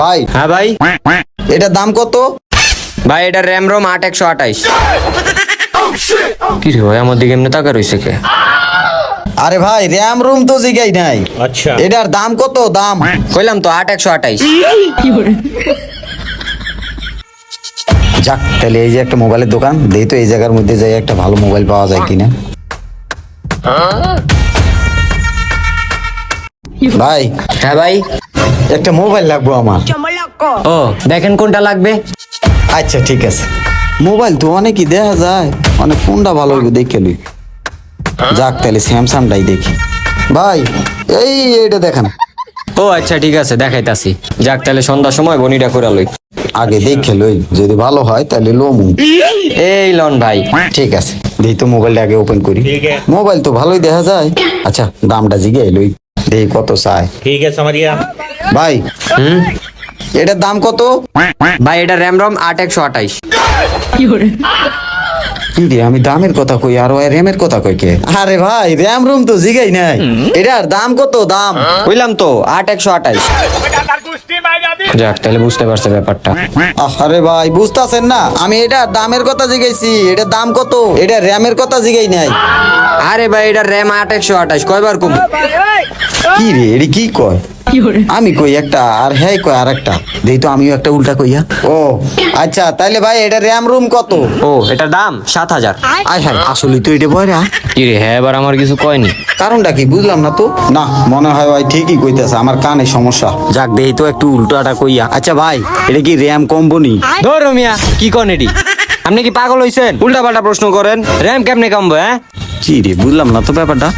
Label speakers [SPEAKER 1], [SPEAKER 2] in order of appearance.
[SPEAKER 1] ভাই।
[SPEAKER 2] হ্যাঁ ভাই।
[SPEAKER 1] এটা দাম কত?
[SPEAKER 2] ভাই এটা র্যাম রোম আট একশো আঠাইশ। কি রে ভাই আমার দিকে এমনি তাকা রইছে কে?
[SPEAKER 1] আরে ভাই র্যাম রুম তো জিগাই নাই।
[SPEAKER 3] আচ্ছা।
[SPEAKER 1] এটার দাম কত? দাম।
[SPEAKER 2] কইলাম তো আট একশো আঠাইশ।
[SPEAKER 1] যাক তাহলে এই যে একটা মোবাইলের দোকান দেই তো এই জায়গার মধ্যে যাই একটা ভালো মোবাইল পাওয়া যায় কিনা। হ্যাঁ। ভাই।
[SPEAKER 2] হ্যাঁ ভাই।
[SPEAKER 1] একটা মোবাইল লাগবো আমার।
[SPEAKER 2] ও। দেখেন কোনটা লাগবে।
[SPEAKER 1] আচ্ছা ঠিক আছে। মোবাইল তো অনেকই দেখা যায়। অনেক কোনটা ভালো হইব দেখে লই। যাক তাহলে স্যামসাংটাই দেখি। ভাই এই এইটা দেখান।
[SPEAKER 2] ও আচ্ছা ঠিক আছে দেখাইতাছি। যাক তাহলে সন্ধ্যার সময় বনিটা করে লই।
[SPEAKER 1] আগে দেখে লই যদি ভালো হয় তাহলে লোমু।
[SPEAKER 2] এই লন ভাই।
[SPEAKER 1] ঠিক আছে দেই তো মোবাইলটা আগে ওপেন করি মোবাইল তো ভালোই দেখা যায়। আচ্ছা দামটা জিগে লই। দেই কত
[SPEAKER 3] চাই? ঠিক আছে মারিয়া।
[SPEAKER 1] ভাই
[SPEAKER 2] হুম?
[SPEAKER 1] এটার দাম কত?
[SPEAKER 2] ভাই এটা র্যাম রম আট
[SPEAKER 1] কি করে? আমি দামের কথা কই আর ওই র্যামের কথা কই কে? আরে ভাই র্যাম রুম তো জিগাই নাই। এটার দাম কত দাম?
[SPEAKER 2] কইলাম তো আট একশো আঠাইশ। যাক তাহলে বুঝতে পারছে ব্যাপারটা।
[SPEAKER 1] আরে ভাই বুঝতাছেন না আমি এটা দামের কথা জিগাইছি এটা দাম কত? এটা র্যামের কথা জিগাই নাই।
[SPEAKER 2] আরে ভাই এটা র্যাম আট একশো আঠাশ কয়বার কম?
[SPEAKER 1] কি রে এটি কি কয়? আমি কই একটা আর হ্যাঁ কয় আর একটা দেই তো আমিও একটা উল্টা কইয়া। ও আচ্ছা তাইলে ভাই এটা র্যাম রুম কত?
[SPEAKER 2] ও এটার দাম সাত হাজার।
[SPEAKER 1] আয় হ্যাঁ আসলে তো এটা বয়রা
[SPEAKER 2] কি রে হ্যাঁ এবার আমার কিছু কয়নি?
[SPEAKER 1] কারণটা কি বুঝলাম না তো? না মনে হয় ভাই ঠিকই কইতেছে আমার কানে সমস্যা। যাক দেই তো একটু উল্টাটা কইয়া। আচ্ছা ভাই এটা কি র্যাম কম্পনি
[SPEAKER 2] ধর মিয়া কি কন এটি? আপনি কি পাগল হইছেন? উল্টা পাল্টা প্রশ্ন করেন। র্যাম কেমনে কমবো হ্যাঁ?
[SPEAKER 1] কি রে বুঝলাম না তো ব্যাপারটা।